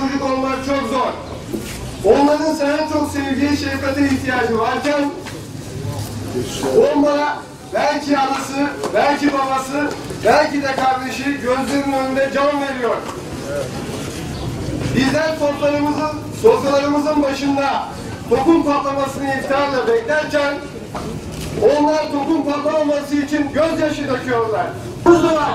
çocuk olmak çok zor. Onların sana çok sevgiye, şefkate ihtiyacı varken Bomba belki anası, belki babası, belki de kardeşi gözlerinin önünde can veriyor. Bizler sofralarımızın, sofralarımızın başında topun patlamasını iftarla beklerken onlar topun patlamaması için gözyaşı döküyorlar. Buzdular.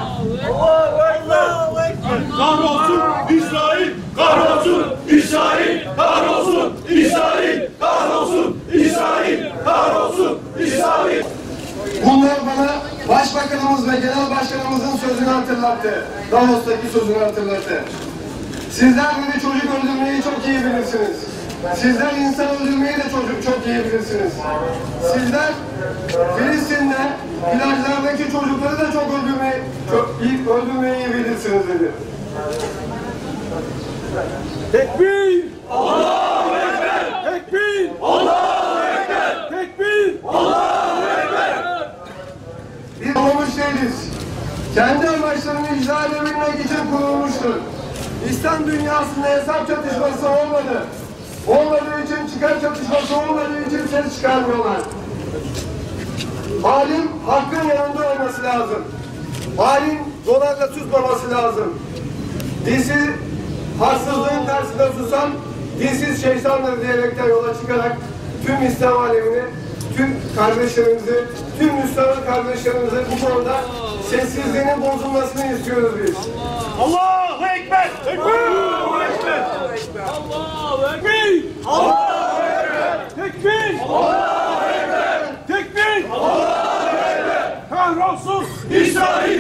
Kahrolsun İsrail! Kahrolsun İsrail! Kahrolsun İsrail! Kahrolsun İsrail! Kahrolsun İsrail! Bunlar bana Başbakanımız ve Genel Başkanımızın sözünü hatırlattı. Davos'taki sözünü hatırlattı. Sizler dedi çocuk öldürmeyi çok iyi bilirsiniz. Sizler insan öldürmeyi de çocuk çok iyi bilirsiniz. Sizler Filistin'de plajlardaki çocukları da çok öldürmeyi, çok iyi, öldürmeyi iyi bilirsiniz dedi. Tekbir! Allahu Ekber! Tekbir! Allahu Ekber! Tekbir! Allahu Ekber! Olmuş değiliz. Kendi amaçlarını icra edebilmek için kurulmuştur. İslam dünyasında hesap çatışması olmadı. Olmadığı için çıkar çatışması olmadığı için ses çıkarmıyorlar. Alim hakkın yanında olması lazım. Alim dolarla susmaması lazım. Disi haksızlığın karşısında susan dinsiz şeytandır diyerekten yola çıkarak tüm İslam alemini, tüm kardeşlerimizi, tüm Müslüman kardeşlerimizi bu konuda sessizliğinin bozulmasını istiyoruz biz. Allahu Ekber! Allahu Ekber! Allahu Ekber! Allahu Ekber! Tekbir! Allahu Ekber! Tekbir! Allahu Ekber! Kahrolsun İsrail!